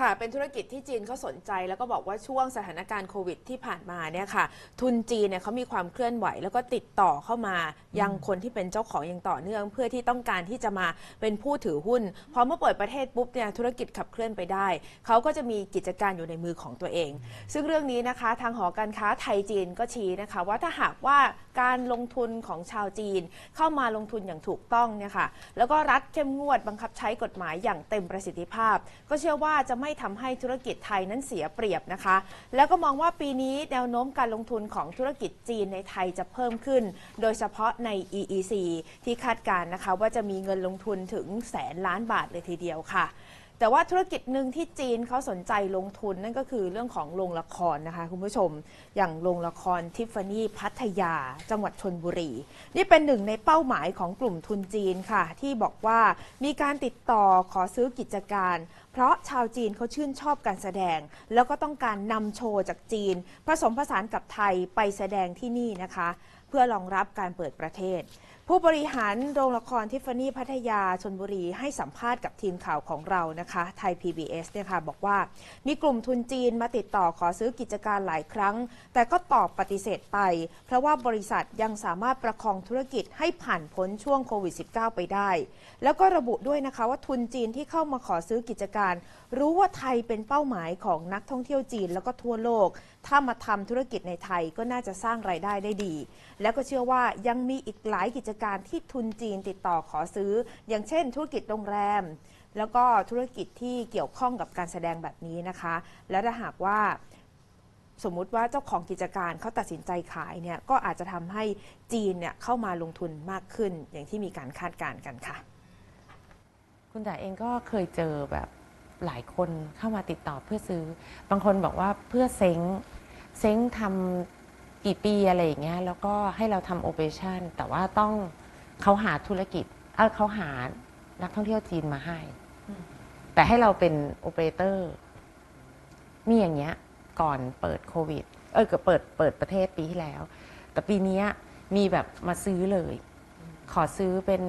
ค่ะ เป็นธุรกิจที่จีนเขาสนใจ แล้วก็บอกว่าช่วงสถานการณ์โควิดที่ผ่านมาเนี่ยค่ะ ทุนจีนเนี่ยเขามีความเคลื่อนไหว แล้วก็ติดต่อเข้ามายังคนที่เป็นเจ้าของอย่างต่อเนื่อง เพื่อที่ต้องการที่จะมาเป็นผู้ถือหุ้นพอเมื่อเปิดประเทศปุ๊บเนี่ยธุรกิจขับเคลื่อนไปได้ เขาก็จะมีกิจการอยู่ในมือของตัวเอง ซึ่งเรื่องนี้นะคะทางหอการค้าไทยจีนก็ชี้นะคะ ว่าถ้าหากว่าการลงทุนของชาวจีน เข้ามาลงทุนอย่างถูกต้องเนี่ยค่ะแล้วก็รัฐเข้มงวดบังคับใช้กฎหมายอย่างเต็มประสิทธิภาพ ก็เชื่อว่าจะไม่ไม่ทำให้ธุรกิจไทยนั้นเสียเปรียบนะคะ แล้วก็มองว่าปีนี้แนวโน้มการลงทุนของธุรกิจจีนในไทยจะเพิ่มขึ้น โดยเฉพาะใน EEC ที่คาดการณ์นะคะว่าจะมีเงินลงทุนถึงแสนล้านบาทเลยทีเดียวค่ะแต่ว่าธุรกิจหนึ่งที่จีนเขาสนใจลงทุนนั่นก็คือเรื่องของโรงละครนะคะคุณผู้ชม อย่างโรงละครทิฟฟานี่พัทยา จังหวัดชนบุรี นี่เป็นหนึ่งในเป้าหมายของกลุ่มทุนจีนค่ะ ที่บอกว่ามีการติดต่อขอซื้อกิจการ เพราะชาวจีนเขาชื่นชอบการแสดง แล้วก็ต้องการนำโชว์จากจีน ผสมผสานกับไทยไปแสดงที่นี่นะคะ เพื่อรองรับการเปิดประเทศ ผู้บริหารโรงละครทิฟฟานี่พัทยาชนบุรีให้สัมภาษณ์กับทีมข่าวของเรานะคะไทย PBS เนี่ยค่ะบอกว่ามีกลุ่มทุนจีนมาติดต่อขอซื้อกิจการหลายครั้ง แต่ก็ตอบปฏิเสธไป เพราะว่าบริษัทยังสามารถประคองธุรกิจให้ผ่านพ้นช่วงโควิด -19 ไปได้ แล้วก็ระบุด้วยนะคะว่าทุนจีนที่เข้ามาขอซื้อกิจการ รู้ว่าไทยเป็นเป้าหมายของนักท่องเที่ยวจีนแล้วก็ทั่วโลก ถ้ามาทำธุรกิจในไทยก็น่าจะสร้างรายได้ได้ดี แล้วก็เชื่อว่ายังมีอีกหลายกิจการที่ทุนจีนติดต่อขอซื้อ อย่างเช่น ธุรกิจโรงแรม แล้วก็ธุรกิจที่เกี่ยวข้องกับการแสดงแบบนี้นะคะ และถ้าหากว่าสมมุติว่าเจ้าของกิจการเขาตัดสินใจขายเนี่ยก็อาจจะทำให้จีนเนี่ยเข้ามาลงทุนมากขึ้น อย่างที่มีการคาดการณ์กันค่ะ คุณจ๋าเองก็เคยเจอแบบหลายคนเข้ามาติดต่อเพื่อซื้อ บางคนบอกว่าเพื่อเซ้งเซ้งทำ กี่ปีอะไรอย่างเงี้ยแล้วก็ให้เราทำโอเปอเรชั่นแต่ว่าต้องเขาหาธุรกิจเออเขาหานักท่องเที่ยวจีนมาให้แต่ให้เราเป็นโอเปอเรเตอร์มีอย่างเงี้ย ก่อนเปิดโควิด เออก็เปิดเปิดประเทศปีที่แล้ว แต่ปีเนี้ยมีแบบมาซื้อเลย ขอซื้อเป็น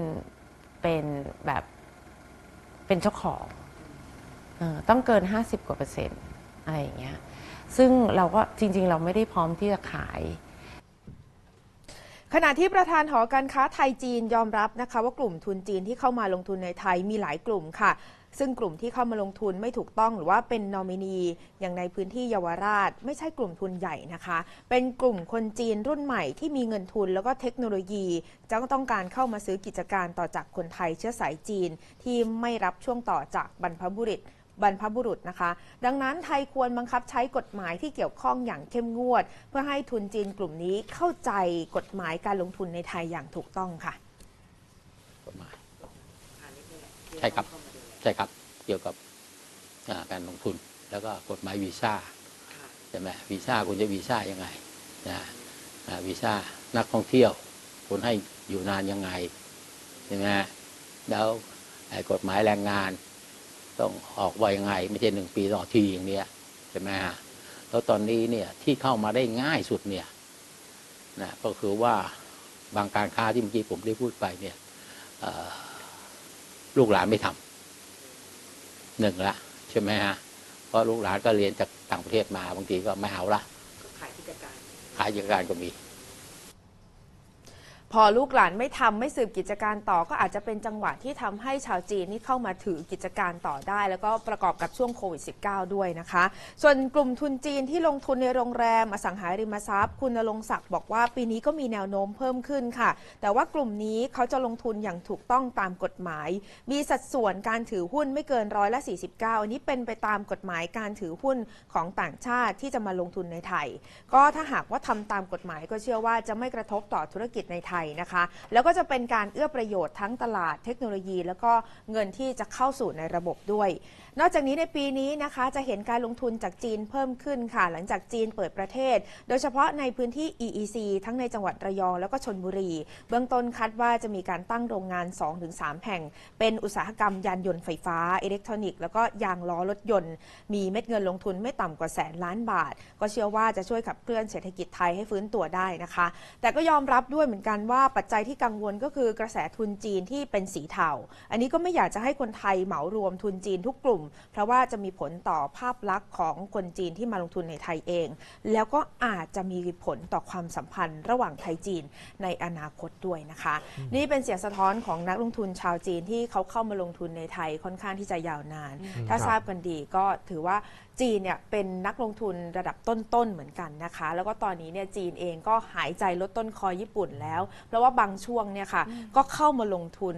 เป็นแบบเป็นเจ้าของเออต้องเกิน 50 กว่าเปอร์เซ็นต์อะไรอย่างเงี้ย ซึ่งเราก็จริง ๆ เราไม่ได้พร้อมที่จะขาย ขณะที่ประธานหอการค้าไทยจีนยอมรับนะคะว่ากลุ่มทุนจีนที่เข้ามาลงทุนในไทยมีหลายกลุ่มค่ะ ซึ่งกลุ่มที่เข้ามาลงทุนไม่ถูกต้องหรือว่าเป็นนอมินี อย่างในพื้นที่เยาวราช ไม่ใช่กลุ่มทุนใหญ่นะคะ เป็นกลุ่มคนจีนรุ่นใหม่ที่มีเงินทุนแล้วก็เทคโนโลยีจะต้องการเข้ามาซื้อกิจการต่อจากคนไทยเชื้อสายจีนที่ไม่รับช่วงต่อจากบรรพบุรุษ บรรพบุรุษนะคะ ดังนั้นไทยควรบังคับใช้กฎหมายที่เกี่ยวข้องอย่างเข้มงวด เพื่อให้ทุนจีนกลุ่มนี้เข้าใจกฎหมายการลงทุนในไทยอย่างถูกต้องค่ะกฎหมายใช่ครับใช่ครับเกี่ยวกับการลงทุนแล้วก็กฎหมายวีซ่าใช่ไหมวีซ่าคุณจะวีซ่ายังไงนะวีซ่านักท่องเที่ยวคุณให้อยู่นานยังไงใช่ไหมแล้วกฎหมายแรงงาน ต้องออกไว้ยังไง ไม่ใช่หนึ่งปีต่อทีอย่างเนี้ยใช่ไหมฮะแล้วตอนนี้เนี่ยที่เข้ามาได้ง่ายสุดเนี่ยนะก็คือว่าบางการค้าที่เมื่อกี้ผมได้พูดไปเนี่ยเอ่อลูกหลานไม่ทำหนึ่งละใช่ไหมฮะเพราะลูกหลานก็เรียนจากต่างประเทศมาบางทีก็ไม่เอาละขายกิจการขายกิจการก็มี พอลูกหลานไม่ทำไม่สืบกิจการต่อ ก็อาจจะเป็นจังหวะที่ทำให้ชาวจีนนี่เข้ามาถือกิจการต่อได้ แล้วก็ประกอบกับช่วงโควิด -19 ด้วยนะคะ ส่วนกลุ่มทุนจีนที่ลงทุนในโรงแรมอสังหาริมทรัพย์ คุณณรงศักดิ์บอกว่าปีนี้ก็มีแนวโน้มเพิ่มขึ้นค่ะ แต่ว่ากลุ่มนี้เขาจะลงทุนอย่างถูกต้องตามกฎหมาย มีสัดส่วนการถือหุ้นไม่เกินร้อยละ 49 อันนี้เป็นไปตามกฎหมายการถือหุ้นของต่างชาติที่จะมาลงทุนในไทย ก็ถ้าหากว่าทำตามกฎหมายก็เชื่อว่าจะไม่กระทบต่อธุรกิจในไทยนะคะ แล้วก็จะเป็นการเอื้อประโยชน์ทั้งตลาดเทคโนโลยี แล้วก็เงินที่จะเข้าสู่ในระบบด้วย นอกจากนี้ในปีนี้นะคะจะเห็นการลงทุนจากจีนเพิ่มขึ้นค่ะ หลังจากจีนเปิดประเทศ โดยเฉพาะในพื้นที่ EEC ทั้งในจังหวัดระยองแล้วก็ชนบุรี เบื้องต้นคาดว่าจะมีการตั้งโรงงาน 2-3 แห่ง เป็นอุตสาหกรรมยานยนต์ไฟฟ้าอิเล็กทรอนิกส์แล้วก็ยางล้อรถยนต์ มีเม็ดเงินลงทุนไม่ต่ำกว่าแสนล้านบาท ก็เชื่อว่าจะช่วยขับเคลื่อนเศรษฐกิจไทยให้ฟื้นตัวได้นะคะ แต่ก็ยอมรับด้วยเหมือนกันว่าปัจจัยที่กังวลก็คือกระแสทุนจีนที่เป็นสีเทา อันนี้ก็ไม่อยากจะให้คนไทยเหมารวมทุนจีนทุกกลุ่ม เพราะว่าจะมีผลต่อภาพลักษณ์ของคนจีนที่มาลงทุนในไทยเอง แล้วก็อาจจะมีผลต่อความสัมพันธ์ระหว่างไทยจีนในอนาคตด้วยนะคะ นี่เป็นเสียงสะท้อนของนักลงทุนชาวจีนที่เขาเข้ามาลงทุนในไทยค่อนข้างที่จะยาวนาน ถ้าครับทราบกันดีก็ถือว่าจีนเนี่ยเป็นนักลงทุนระดับต้นๆเหมือนกันนะคะ แล้วก็ตอนนี้เนี่ยจีนเองก็หายใจลดต้นคอญี่ปุ่นแล้วเพราะว่าบางช่วงเนี่ยค่ะก็เข้ามาลงทุน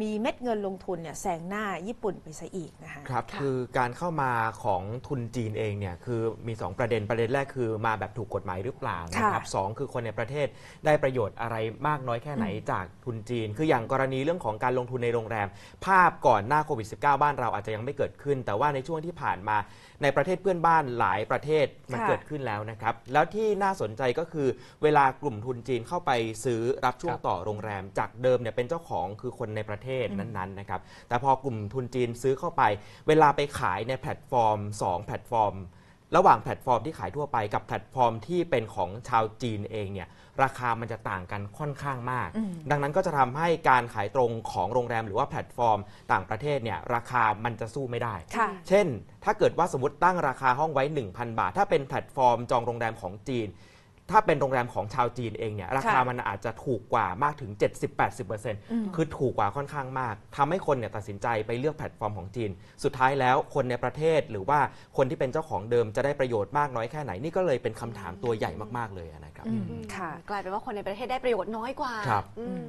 มีเม็ดเงินลงทุนเนี่ยแซงหน้าญี่ปุ่นไปซะอีกนะคะครับ คือการเข้ามาของทุนจีนเองเนี่ยคือมี 2 ประเด็นประเด็นแรกคือมาแบบถูกกฎหมายหรือเปล่านะครับค่ะสองคือคนในประเทศได้ประโยชน์อะไรมากน้อยแค่ไหนจากทุนจีน คืออย่างกรณีเรื่องของการลงทุนในโรงแรม ภาพก่อนหน้าโควิด -19 บ้านเราอาจจะยังไม่เกิดขึ้น แต่ว่าในช่วงที่ผ่านมาในประเทศเพื่อนบ้านหลายประเทศมันค่ะเกิดขึ้นแล้วนะครับแล้วที่น่าสนใจก็คือเวลากลุ่มทุนจีนเข้าไปซื้อรับช่วงครับต่อโรงแรม จากเดิมเนี่ยเป็นเจ้าของคือคนในประเทศนั้นๆนะครับ แต่พอกลุ่มทุนจีนซื้อเข้าไป เวลาไปขายในแพลตฟอร์ม 2 แพลตฟอร์ม ระหว่างแพลตฟอร์มที่ขายทั่วไปกับแพลตฟอร์มที่เป็นของชาวจีนเองเนี่ยราคามันจะต่างกันค่อนข้างมากอืมดังนั้นก็จะทำให้การขายตรงของโรงแรมหรือว่าแพลตฟอร์มต่างประเทศเนี่ยราคามันจะสู้ไม่ได้ค่ะเช่น ถ้าเกิดว่าสมมติตั้งราคาห้องไว้ 1,000 บาท ถ้าเป็นแพลตฟอร์มจองโรงแรมของจีน ถ้าเป็นโรงแรมของชาวจีนเองเนี่ยราคาค่ะมันอาจจะถูกกว่ามากถึง 70-80%คือถูกกว่าค่อนข้างมากทำให้คนเนี่ยตัดสินใจไปเลือกแพลตฟอร์มของจีน สุดท้ายแล้วคนในประเทศหรือว่าคนที่เป็นเจ้าของเดิมจะได้ประโยชน์มากน้อยแค่ไหนนี่ก็เลยเป็นคำถามตัวใหญ่มากๆเลยนะครับอืมค่ะ กลายเป็นว่าคนในประเทศได้ประโยชน์น้อยกว่าครับอืม